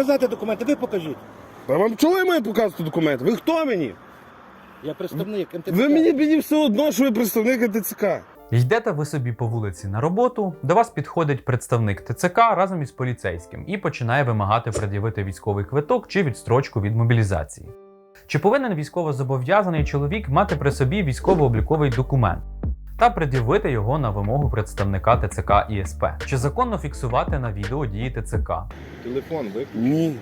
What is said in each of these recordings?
показати документи, ви покажіть. А вам чого я маю показувати документи? Ви хто мені? Я представник МТЦ. Ви мені мені все одно, що ви представник ТЦК. Йдете ви собі по вулиці на роботу, до вас підходить представник ТЦК разом із поліцейським і починає вимагати пред'явити військовий квиток чи відстрочку від мобілізації. Чи повинен військовозобов'язаний чоловік мати при собі військово-обліковий документ та пред'явити його на вимогу представника ТЦК і СП? Чи законно фіксувати на відео дії ТЦК? Телефон виключив. Ні.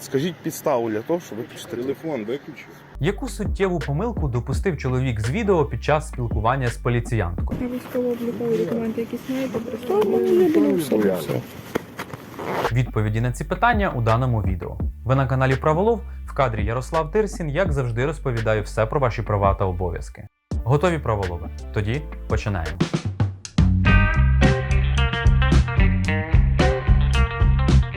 Скажіть підставу для того, щоб виключити. Телефон виключив. Яку суттєву помилку допустив чоловік з відео під час спілкування з поліціянткою? Документи якісь маєте собі? Відповіді на ці питання у даному відео. Ви на каналі Праволов в кадрі Ярослав Тирсін, як завжди, розповідаю все про ваші права та обов'язки. Готові праволови? Тоді починаємо.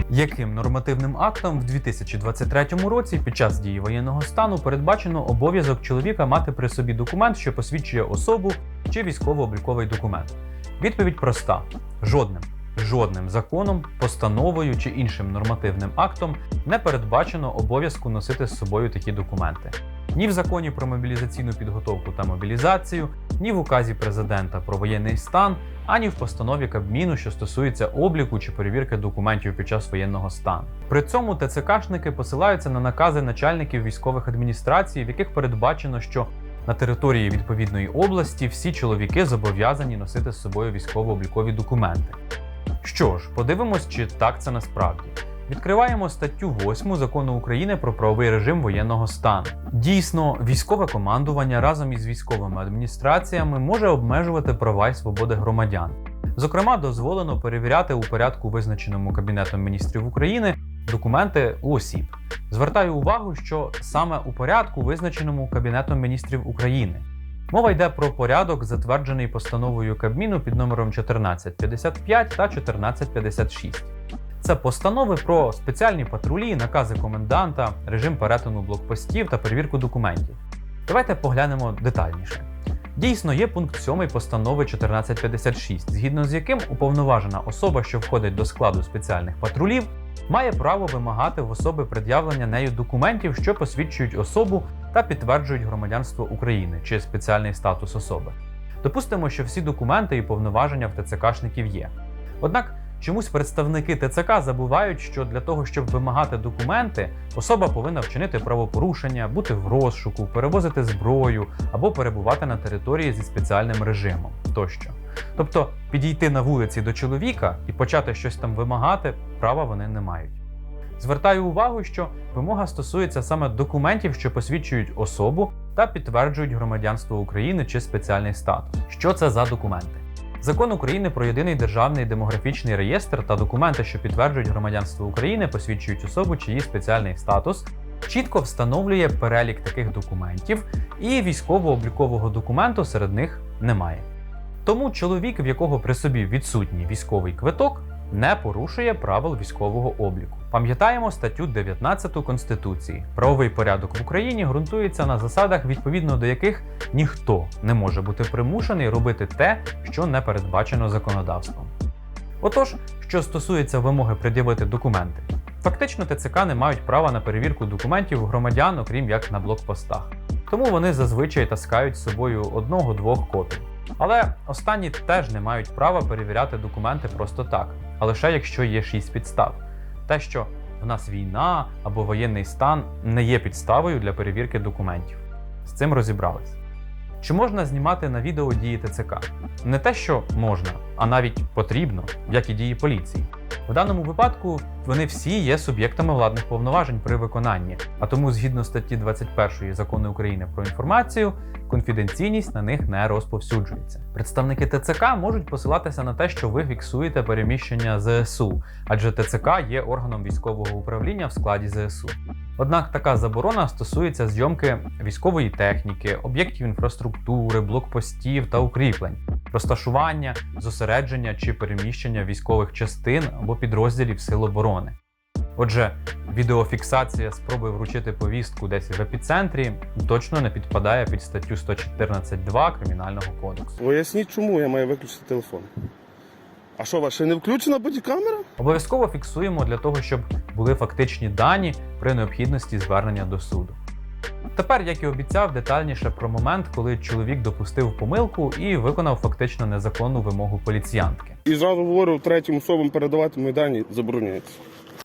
Яким нормативним актом в 2023 році під час дії воєнного стану передбачено обов'язок чоловіка мати при собі документ, що посвідчує особу чи військово-обліковий документ? Відповідь проста: жодним. Жодним законом, постановою чи іншим нормативним актом не передбачено обов'язку носити з собою такі документи. Ні в законі про мобілізаційну підготовку та мобілізацію, ні в указі президента про воєнний стан, ані в постанові Кабміну, що стосується обліку чи перевірки документів під час воєнного стану. При цьому ТЦКшники посилаються на накази начальників військових адміністрацій, в яких передбачено, що на території відповідної області всі чоловіки зобов'язані носити з собою військово-облікові документи. Що ж, подивимось, чи так це насправді. Відкриваємо статтю 8 закону України про правовий режим воєнного стану. Дійсно, військове командування разом із військовими адміністраціями може обмежувати права і свободи громадян. Зокрема, дозволено перевіряти у порядку, визначеному Кабінетом міністрів України, документи у осіб. Звертаю увагу, що саме у порядку, визначеному Кабінетом міністрів України. Мова йде про порядок, затверджений постановою Кабміну під номером 1455 та 1456. Це постанови про спеціальні патрулі, накази коменданта, режим перетину блокпостів та перевірку документів. Давайте поглянемо детальніше. Дійсно, є пункт 7 постанови 1456, згідно з яким уповноважена особа, що входить до складу спеціальних патрулів, має право вимагати в особи пред'явлення нею документів, що посвідчують особу та підтверджують громадянство України чи спеціальний статус особи. Допустимо, що всі документи і повноваження в ТЦКшників є. Однак чомусь представники ТЦК забувають, що для того, щоб вимагати документи, особа повинна вчинити правопорушення, бути в розшуку, перевозити зброю або перебувати на території зі спеціальним режимом тощо. Тобто підійти на вулиці до чоловіка і почати щось там вимагати, права вони не мають. Звертаю увагу, що вимога стосується саме документів, що посвідчують особу та підтверджують громадянство України чи спеціальний статус. Що це за документи? Закон України про єдиний державний демографічний реєстр та документи, що підтверджують громадянство України, посвідчують особу чи її спеціальний статус, чітко встановлює перелік таких документів, і військово-облікового документу серед них немає. Тому чоловік, в якого при собі відсутній військовий квиток, не порушує правил військового обліку. Пам'ятаємо статтю 19 Конституції. Правовий порядок в Україні ґрунтується на засадах, відповідно до яких ніхто не може бути примушений робити те, що не передбачено законодавством. Отож, що стосується вимоги пред'явити документи, фактично ТЦК не мають права на перевірку документів громадян, окрім як на блокпостах. Тому вони зазвичай таскають з собою одного-двох копій. Але останні теж не мають права перевіряти документи просто так, а лише якщо є шість підстав. Те, що в нас війна або воєнний стан не є підставою для перевірки документів. З цим розібрались. Чи можна знімати на відео дії ТЦК? Не те, що можна, а навіть потрібно, як і дії поліції. В даному випадку вони всі є суб'єктами владних повноважень при виконанні, а тому, згідно статті 21 закону України про інформацію, конфіденційність на них не розповсюджується. Представники ТЦК можуть посилатися на те, що ви фіксуєте переміщення ЗСУ, адже ТЦК є органом військового управління в складі ЗСУ. Однак така заборона стосується зйомки військової техніки, об'єктів інфраструктури, блокпостів та укріплень, розташування, зосередження чи переміщення військових частин або підрозділів Сил оборони. Отже, відеофіксація спроби вручити повістку десь в епіцентрі точно не підпадає під статтю 114.2 Кримінального кодексу. Поясніть, чому я маю виключити телефон. А що, у вас ще не включена бодікамера? Обов'язково фіксуємо для того, щоб були фактичні дані при необхідності звернення до суду. Тепер, як і обіцяв, детальніше про момент, коли чоловік допустив помилку і виконав фактично незаконну вимогу поліціянтки. І зразу говорю, третім особам передавати мої дані забороняється.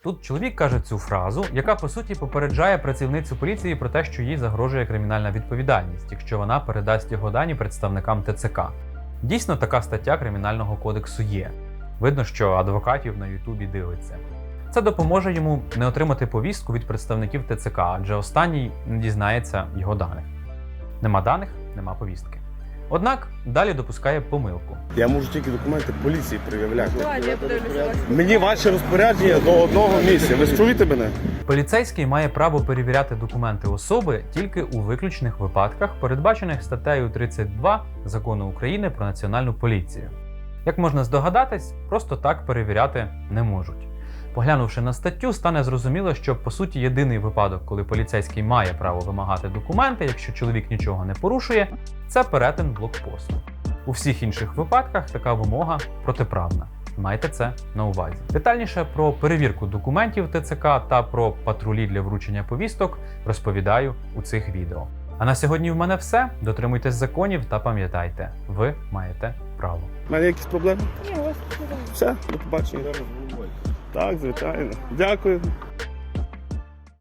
Тут чоловік каже цю фразу, яка по суті попереджає працівницю поліції про те, що їй загрожує кримінальна відповідальність, якщо вона передасть його дані представникам ТЦК. Дійсно, така стаття кримінального кодексу є. Видно, що адвокатів на Ютубі дивиться. Це допоможе йому не отримати повістку від представників ТЦК, адже останній не дізнається його даних. Нема даних, нема повістки. Однак далі допускає помилку. Я можу тільки документи поліції вас. Мені ваші розпорядження до одного місця. Ви чуєте мене? Поліцейський має право перевіряти документи особи тільки у виключних випадках, передбачених статтею 32 закону України про національну поліцію. Як можна здогадатись, просто так перевіряти не можуть. Поглянувши на статтю, стане зрозуміло, що по суті єдиний випадок, коли поліцейський має право вимагати документи, якщо чоловік нічого не порушує, це перетин блокпосту. У всіх інших випадках така вимога протиправна. Майте це на увазі. Детальніше про перевірку документів ТЦК та про патрулі для вручення повісток розповідаю у цих відео. А на сьогодні в мене все. Дотримуйтесь законів та пам'ятайте, ви маєте право. У мене якісь проблеми? Ні, у вас все. Все, до побачення. Так, звичайно. Дякую.